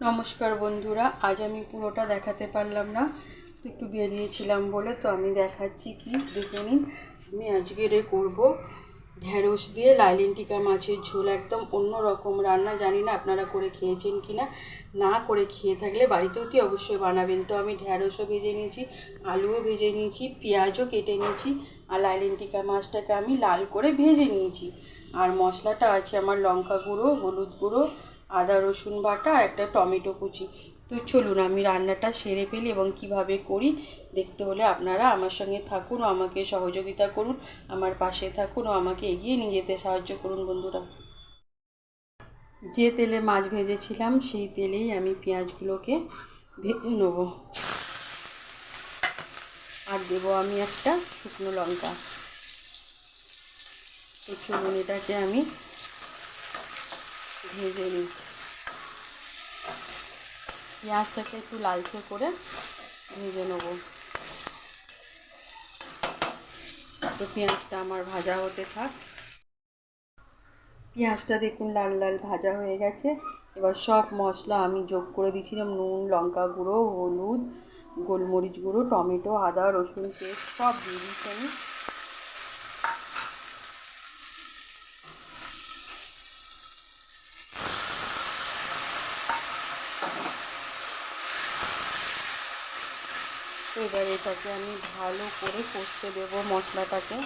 নমস্কার বন্ধুরা, আজ আমি পুরোটা দেখাতে পারলাম না। একটু বেরিয়েছিলাম বলে, তো আমি দেখাচ্ছি কি, দেখে নিন। আমি আজকের এ করব ঢ্যাঁড়স দিয়ে লাইলিন টিকা মাছের ঝোল, একদম অন্য রকম রান্না। জানি না আপনারা করে খেয়েছেন কি না না করে খেয়ে থাকলে বাড়িতেও কি অবশ্যই বানাবেন। তো আমি ঢ্যাঁড়সও ভেজে নিয়েছি, আলুও ভেজে নিয়েছি, পেঁয়াজও কেটে নিয়েছি আর লাইলিন টিকা মাছটাকে আমি লাল করে ভেজে নিয়েছি। আর মশলাটা আছে আমার লঙ্কা গুঁড়ো, হলুদ গুঁড়ো আদা, রসুন বাটা আর একটা টমেটো কুচি। তো চলুন, আমি রান্নাটা সেরে ফেলি এবং কীভাবে করি দেখতে হলে আপনারা আমার সঙ্গে থাকুন ও আমাকে সহযোগিতা করুন, আমার পাশে থাকুন ও আমাকে এগিয়ে নিয়ে যেতে সাহায্য করুন বন্ধুরা। যে তেলে মাছ ভেজেছিলাম, সেই তেলেই আমি পেঁয়াজগুলোকে ভেজে নেব। আর দেবো আমি একটা শুকনো লঙ্কা। তো চলুন, এটাকে আমি ভেজে নিই পেঁয়াজটাকে একটু লালচে করে ভেজে নেব। তো পেঁয়াজটা আমার ভাজা হতে থাক। পেঁয়াজটা দেখুন লাল লাল ভাজা হয়ে গেছে। এবার সব মশলা আমি যোগ করে দিয়েছিলাম। নুন, লঙ্কা গুঁড়ো, হলুদ, গোলমরিচ গুঁড়ো, টমেটো, আদা, রসুন, পেস্ট, সব দিয়ে দিচ্ছি আমি। এবার এটাকে আমি ভালো করে কষতে দেব মশলাটাকে।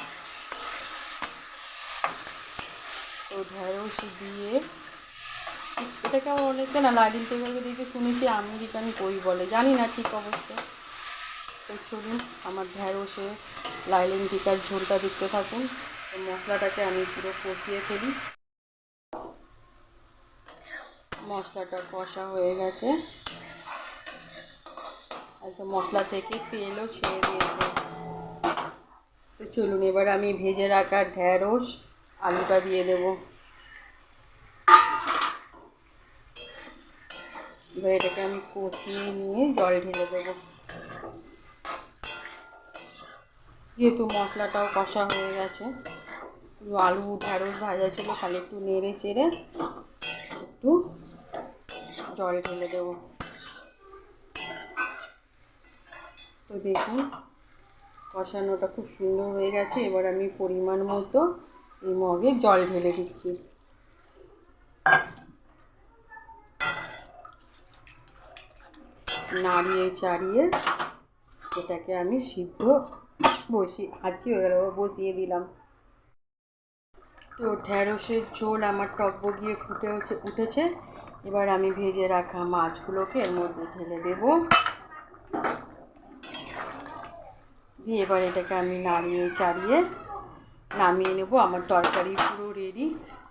তো ঢেঁড়স দিয়ে এটাকে আমার অনেকে না নারিল টেবিলকে দেখে শুনেছি আমেরিকান কই বলে, জানি না ঠিক অবশ্য। তো চলুন আমার ঢেঁড়সে লাইলিন টিকার ঝোলটা দেখতে থাকুন। মশলাটাকে আমি পুরো কষিয়ে ফেলি। মশলাটা কষা হয়ে গেছে। একদম মশলা থেকে তেলও ছেড়ে দিয়েছে তো চলুন, এবার আমি ভেজে রাখা ঢ্যাঁড়স, আলুটা দিয়ে দেব। এবার এটাকে আমি কষিয়ে নিয়ে জল ঢেলে দেবো। যেহেতু মশলাটাও কষা হয়ে গেছে আলু, ঢ্যাঁড়স ভাজা ছিল খালি একটু নেড়ে চেড়ে জল ঢেলে দেবো। তো দেখুন, কষানোটা খুব সুন্দর হয়ে গেছে। এবার আমি পরিমাণ মতো এই মগে জল ঢেলে দিচ্ছি। নাড়িয়ে চাড়িয়ে এটাকে আমি সিদ্ধ বসিয়ে, আজকে বসিয়ে দিলাম। তো ঢ্যাঁড়সের ঝোল আমার টক গিয়ে ফুটে উঠেছে। এবার আমি ভেজে রাখা মাছগুলোকে এর মধ্যে ঢেলে দেব। দিয়ে এবার এটাকে আমি নাড়িয়ে চাড়িয়ে নামিয়ে নেব। আমার তরকারি পুরো রেডি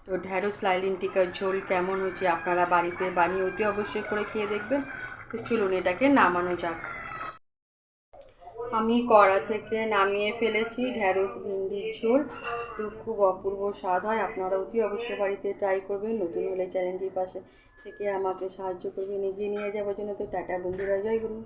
তো ঢ্যাঁড়স লাইলিন, টিকার ঝোল কেমন হচ্ছে আপনারা বাড়িতে বানিয়ে ওটি অবশ্যই করে খেয়ে দেখবেন। তো চলুন এটাকে নামানো যাক। আমি কড়া থেকে নামিয়ে ফেলেছি ঢ্যাঁড়স ভিন্ডির ঝোল। তো খুব অপূর্ব স্বাদ হয়। আপনারা অতি অবশ্য বাড়িতে ট্রাই করবেন। নতুন হলে চ্যানেলটির পাশে থেকে আমাকে সাহায্য করবেন। এগিয়ে নিয়ে যাওয়ার জন্য তো টাটা বন্ধুরা। জয় গুরু।